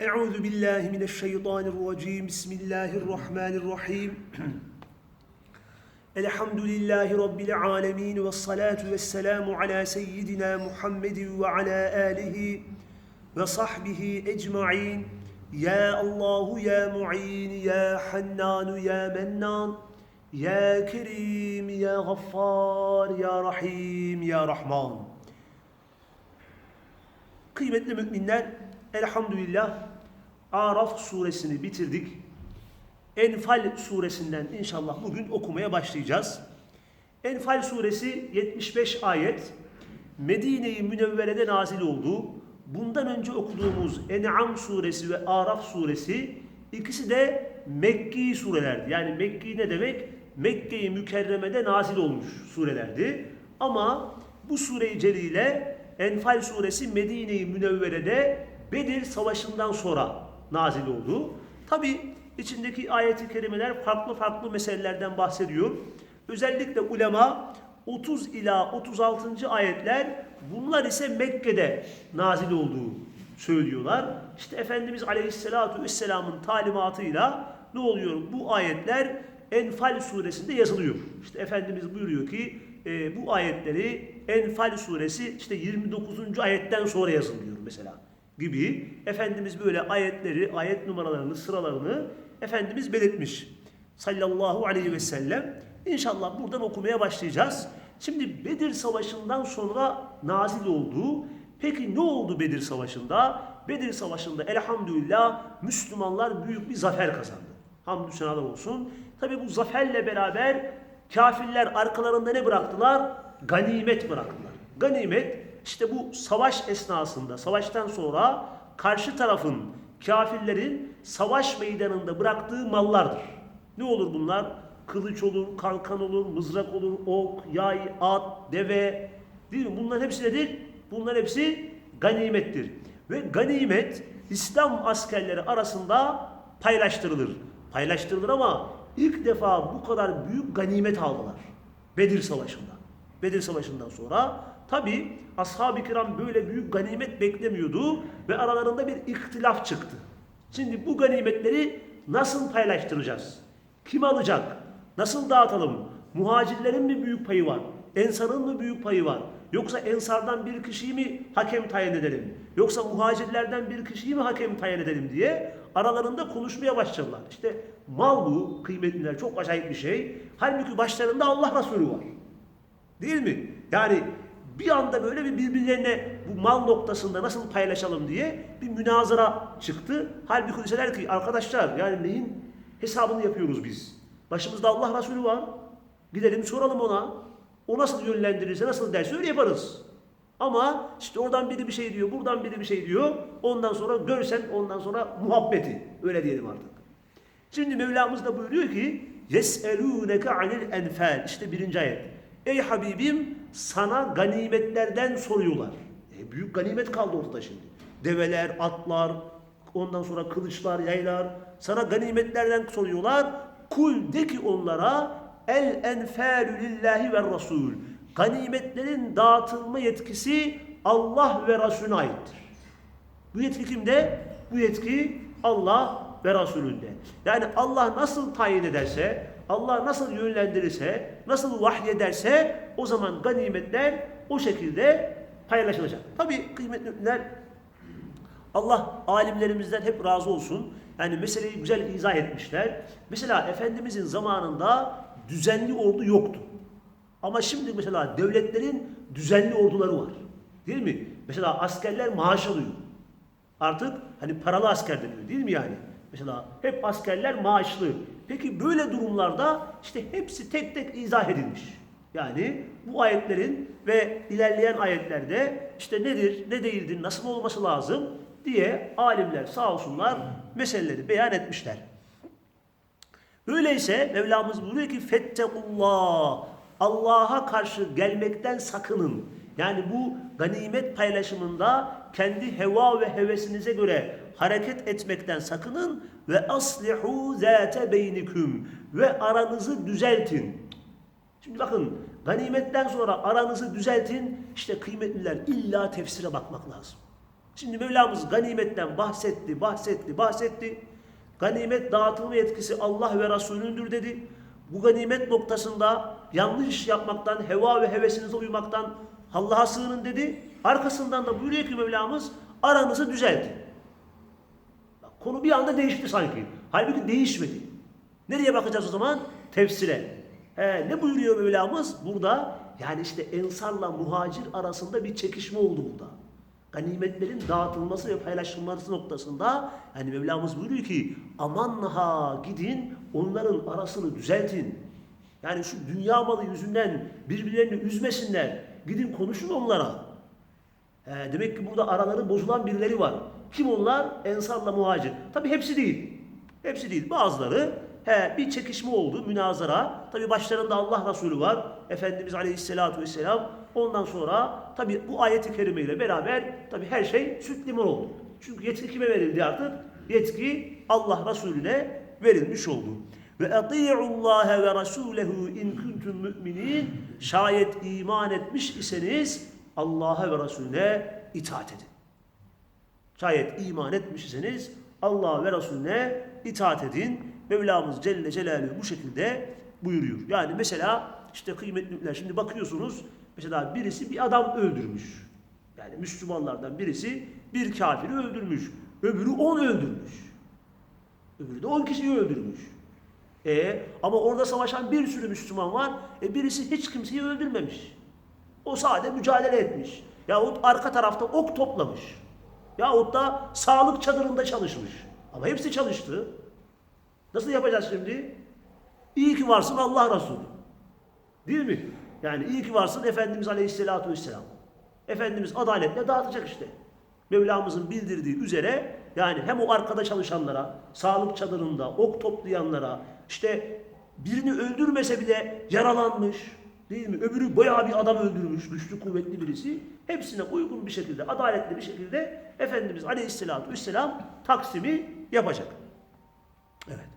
Euzu billahi mineşşeytanirracim. Bismillahirrahmanirrahim. Elhamdülillahi rabbil alamin ve salatu vesselamu ala seyyidina Muhammedin ve ala alihi ve sahbihi ecmaîn. Ya Allahu ya Muin ya Hannanu ya Mennan ya Kerim ya Gaffar ya Rahim ya Rahman. Kıymetli müminler, elhamdülillah Araf suresini bitirdik. Enfal suresinden inşallah bugün okumaya başlayacağız. Enfal suresi 75 ayet, Medine-i Münevvere'de nazil oldu. Bundan önce okuduğumuz En'am suresi ve Araf suresi ikisi de Mekki surelerdi. Yani Mekki ne demek? Mekke-i Mükerreme'de nazil olmuş surelerdi. Ama bu sure-i celile Enfal suresi Medine-i Münevvere'de Bedir Savaşı'ndan sonra nazil oldu. Tabi içindeki ayeti kerimeler farklı farklı meselelerden bahsediyor. Özellikle ulema 30 ila 36. ayetler bunlar ise Mekke'de nazil olduğu söylüyorlar. İşte Efendimiz Aleyhisselatü Vesselam'ın talimatıyla ne oluyor? Bu ayetler Enfal suresinde yazılıyor. İşte Efendimiz buyuruyor ki e, bu ayetleri Enfal suresi işte 29. ayetten sonra yazılıyor mesela gibi. Efendimiz böyle ayetleri, ayet numaralarını, sıralarını Efendimiz belirtmiş. Sallallahu aleyhi ve sellem. İnşallah buradan okumaya başlayacağız. Şimdi Bedir Savaşı'ndan sonra nazil olduğu, peki ne oldu Bedir Savaşı'nda? Bedir Savaşı'nda elhamdülillah Müslümanlar büyük bir zafer kazandı. Hamdü senalar olsun. Tabi bu zaferle beraber kafirler arkalarında ne bıraktılar? Ganimet bıraktılar. Ganimet işte bu savaş esnasında, savaştan sonra karşı tarafın, kafirlerin savaş meydanında bıraktığı mallardır. Ne olur bunlar? Kılıç olur, kalkan olur, mızrak olur, ok, yay, at, deve. Değil mi? Bunların hepsi nedir? Bunların hepsi ganimettir. Ve ganimet İslam askerleri arasında paylaştırılır. Paylaştırılır ama ilk defa bu kadar büyük ganimet aldılar. Bedir Savaşı'nda. Bedir Savaşı'ndan sonra tabi ashab-ı kiram böyle büyük ganimet beklemiyordu ve aralarında bir ihtilaf çıktı. Şimdi bu ganimetleri nasıl paylaştıracağız? Kim alacak? Nasıl dağıtalım? Muhacirlerin mi büyük payı var? Ensarın mı büyük payı var? Yoksa ensardan bir kişiyi mi hakem tayin edelim? Yoksa muhacirlerden bir kişiyi mi hakem tayin edelim diye aralarında konuşmaya başladılar. İşte mal bu kıymetliler çok acayip bir şey. Halbuki başlarında Allah Resulü var. Değil mi? Yani bir anda böyle bir birbirlerine bu mal noktasında nasıl paylaşalım diye bir münazara çıktı. Halbuki deseler ki arkadaşlar yani neyin hesabını yapıyoruz biz? Başımızda Allah Resulü var. Gidelim soralım ona. O nasıl yönlendirirse, nasıl derse öyle yaparız. Ama işte oradan biri bir şey diyor, buradan biri bir şey diyor. Ondan sonra görsen ondan sonra muhabbeti. Öyle diyelim artık. Şimdi Mevlamız da buyuruyor ki يَسْأَلُونَكَ عَنِ الْاَنْفَالِ İşte birinci ayet. Ey Habibim sana ganimetlerden soruyorlar. E, büyük ganimet kaldı ortada şimdi. Develer, atlar, ondan sonra kılıçlar, yaylar. Sana ganimetlerden soruyorlar. Kul de ki onlara el enfâlü lillahi ve rasul. Ganimetlerin dağıtılma yetkisi Allah ve Resulüne aittir. Bu yetki kimde? Bu yetki Allah ve Resulünde. Yani Allah nasıl tayin ederse, Allah nasıl yönlendirirse, nasıl vahyederse o zaman ganimetler o şekilde paylaşılacak. Tabi kıymetliler Allah alimlerimizden hep razı olsun. Yani meseleyi güzel izah etmişler. Mesela Efendimizin zamanında düzenli ordu yoktu. Ama şimdi mesela devletlerin düzenli orduları var. Değil mi? Mesela askerler maaş alıyor. Artık hani paralı asker deniyor değil mi yani? Mesela hep askerler maaşlı. Peki böyle durumlarda işte hepsi tek tek izah edilmiş. Yani bu ayetlerin ve ilerleyen ayetlerde işte nedir, ne değildir, nasıl olması lazım diye alimler sağ olsunlar meseleleri beyan etmişler. Öyleyse Mevlamız buyuruyor ki fettekullah Allah'a karşı gelmekten sakının. Yani bu ganimet paylaşımında kendi heva ve hevesinize göre hareket etmekten sakının ve aslihu zate beyniküm ve aranızı düzeltin. Şimdi bakın ganimetten sonra aranızı düzeltin. İşte kıymetliler illa tefsire bakmak lazım. Şimdi Mevlamız ganimetten bahsetti, bahsetti, bahsetti. Ganimet dağıtılma yetkisi Allah ve Resulündür dedi. Bu ganimet noktasında yanlış yapmaktan, heva ve hevesinize uymaktan Allah'a sığının dedi. Arkasından da buyuruyor ki Mevlamız aranızı düzeltin. Bak, konu bir anda değişti sanki. Halbuki değişmedi. Nereye bakacağız o zaman? Tefsire. He, ne buyuruyor Mevlamız? Burada yani işte ensarla muhacir arasında bir çekişme oldu burada. Ganimetlerin dağıtılması ve paylaşılması noktasında yani Mevlamız buyuruyor ki aman ha gidin onların arasını düzeltin. Yani şu dünya malı yüzünden birbirlerini üzmesinler. Gidin konuşun onlara. He, demek ki burada araları bozulan birileri var. Kim onlar? Ensarla muhacir. Tabi hepsi değil. Hepsi değil. Bazıları he, bir çekişme oldu, münazara. Tabi başlarında Allah Resulü var. Efendimiz Aleyhisselatü Vesselam. Ondan sonra tabi bu ayeti kerimeyle beraber tabi her şey süt limon oldu. Çünkü yetki kime verildi artık? Yetki Allah Resulüne verilmiş oldu. Ve ati'ullaha ve rasulehu in kuntum mu'minin. Şayet iman etmiş iseniz Allah'a ve Resulüne itaat edin. Şayet iman etmiş iseniz Allah'a ve Resulüne itaat edin. Mevlamız Celle Celaluhu bu şekilde buyuruyor. Yani mesela işte kıymetliler şimdi bakıyorsunuz mesela birisi bir adam öldürmüş. Yani Müslümanlardan birisi bir kafiri öldürmüş. Öbürü on öldürmüş. Öbürü de on kişiyi öldürmüş. E, ama orada savaşan bir sürü Müslüman var. E, birisi hiç kimseyi öldürmemiş. O sade mücadele etmiş. Yahut arka tarafta ok toplamış. Yahut da sağlık çadırında çalışmış. Ama hepsi çalıştı. Nasıl yapacağız şimdi? İyi ki varsın Allah Resulü. Değil mi? Yani iyi ki varsın Efendimiz Aleyhisselatü Vesselam. Efendimiz adaletle dağıtacak işte. Mevlamızın bildirdiği üzere yani hem o arkada çalışanlara, sağlık çadırında ok toplayanlara, işte birini öldürmese bile yaralanmış, değil mi? Öbürü bayağı bir adam öldürmüş, güçlü kuvvetli birisi. Hepsine uygun bir şekilde, adaletli bir şekilde Efendimiz Aleyhisselatü Vesselam taksimi yapacak. Evet.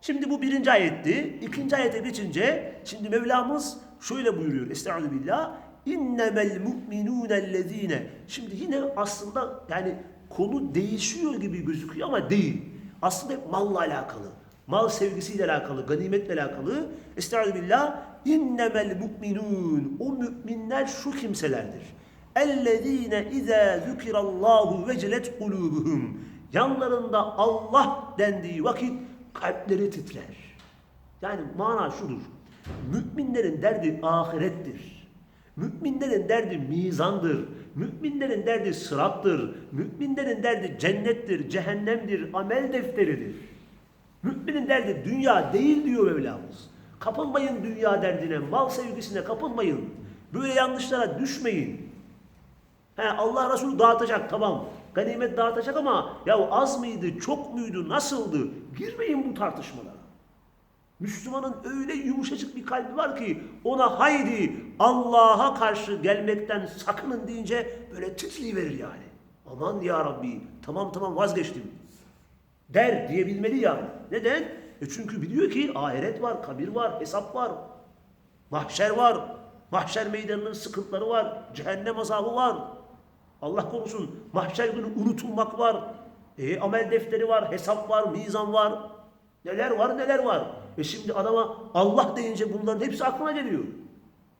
Şimdi bu birinci ayetti. İkinci ayete geçince şimdi Mevlamız şöyle buyuruyor. Estaizu billah. İnnemel mu'minûnellezîne. Şimdi yine aslında yani konu değişiyor gibi gözüküyor ama değil. Aslında hep malla alakalı. Mal sevgisiyle alakalı, ganimetle alakalı. Estaizu billah. İnnemel mu'minûn. O müminler şu kimselerdir. Ellezîne izâ zükirallâhu vecelet kulûbuhum. Yanlarında Allah dendiği vakit kalpleri titrer. Yani mana şudur. Müminlerin derdi ahirettir. Müminlerin derdi mizandır. Müminlerin derdi sırattır. Müminlerin derdi cennettir, cehennemdir, amel defteridir. Müminin derdi dünya değil diyor Mevlamız. Kapılmayın dünya derdine, mal sevgisine kapılmayın. Böyle yanlışlara düşmeyin. He, Allah Resulü dağıtacak tamam. Ganimet dağıtacak ama ya az mıydı, çok muydu, nasıldı? Girmeyin bu tartışmalara. Müslümanın öyle yumuşacık bir kalbi var ki ona haydi Allah'a karşı gelmekten sakının deyince böyle titreyiverir yani. Aman ya Rabbi tamam tamam vazgeçtim. Der diyebilmeli yani. Neden? E çünkü biliyor ki ahiret var, kabir var, hesap var. Mahşer var. Mahşer meydanının sıkıntıları var. Cehennem azabı var. Allah korusun mahşer günü unutulmak var. E, amel defteri var, hesap var, mizan var. Neler var neler var. E şimdi adama Allah deyince bunların hepsi aklına geliyor.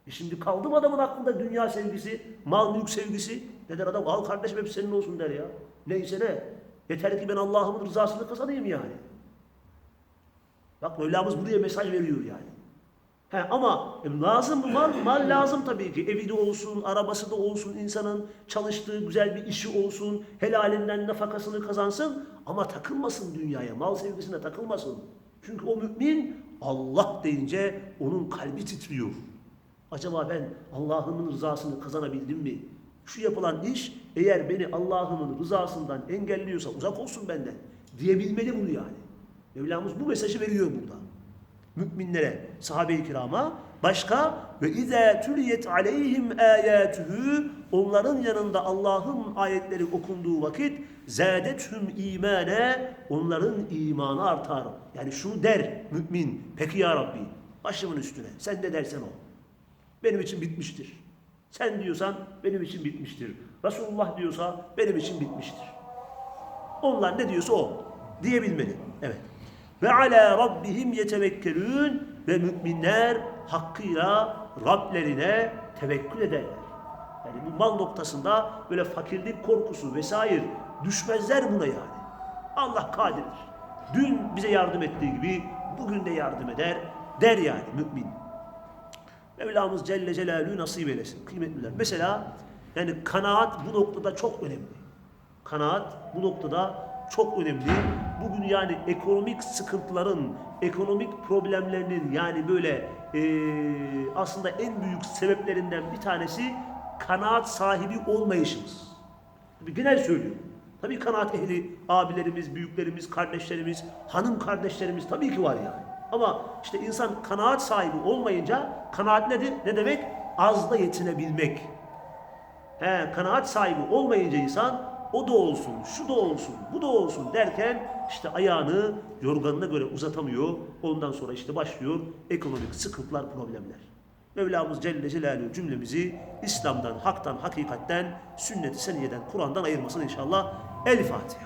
E şimdi kaldı mı adamın aklında dünya sevgisi, mal mülk sevgisi? Ne der adam? Al kardeşim hep senin olsun der ya. Neyse ne? Yeter ki ben Allah'ımın rızasını kazanayım yani. Bak Mevlamız buraya mesaj veriyor yani. He, ama e, lazım mal? Mal lazım tabii ki. Evi de olsun, arabası da olsun, insanın çalıştığı güzel bir işi olsun, helalinden nafakasını kazansın ama takılmasın dünyaya, mal sevgisine takılmasın. Çünkü o mümin Allah deyince onun kalbi titriyor. Acaba ben Allah'ımın rızasını kazanabildim mi? Şu yapılan iş eğer beni Allah'ımın rızasından engelliyorsa uzak olsun benden diyebilmeli bunu yani. Mevlamız bu mesajı veriyor burada müminlere, sahabe-i kirama. Başka ve izâ tuliyet aleyhim âyâtuhu onların yanında Allah'ın ayetleri okunduğu vakit zâdethum imâne onların imanı artar. Yani şunu der mümin. Peki ya Rabbi başımın üstüne sen de dersen o. Benim için bitmiştir. Sen diyorsan benim için bitmiştir. Resulullah diyorsa benim için bitmiştir. Onlar ne diyorsa o diyebilmeli. Evet. Ve ala rabbihim yetevekkelün ve müminler hakkıyla Rablerine tevekkül ederler. Yani bu mal noktasında böyle fakirlik korkusu vesaire düşmezler buna yani. Allah kadirdir. Dün bize yardım ettiği gibi bugün de yardım eder der yani mümin. Mevlamız Celle Celaluhu nasip eylesin. Kıymetliler. Mesela yani kanaat bu noktada çok önemli. Kanaat bu noktada çok önemli. Bugün yani ekonomik sıkıntıların, ekonomik problemlerinin yani böyle eee, aslında en büyük sebeplerinden bir tanesi kanaat sahibi olmayışımız. Genel söylüyorum. Tabii kanaat ehli abilerimiz, büyüklerimiz, kardeşlerimiz, hanım kardeşlerimiz tabii ki var yani. Ama işte insan kanaat sahibi olmayınca kanaat nedir? Ne demek? Azla yetinebilmek. He, kanaat sahibi olmayınca insan o da olsun, şu da olsun, bu da olsun derken işte ayağını yorganına göre uzatamıyor. Ondan sonra işte başlıyor ekonomik sıkıntılar, problemler. Mevlamız Celle Celaluhu cümlemizi İslam'dan, haktan, hakikatten, sünnet-i seniyeden, Kur'an'dan ayırmasın inşallah. El Fatiha.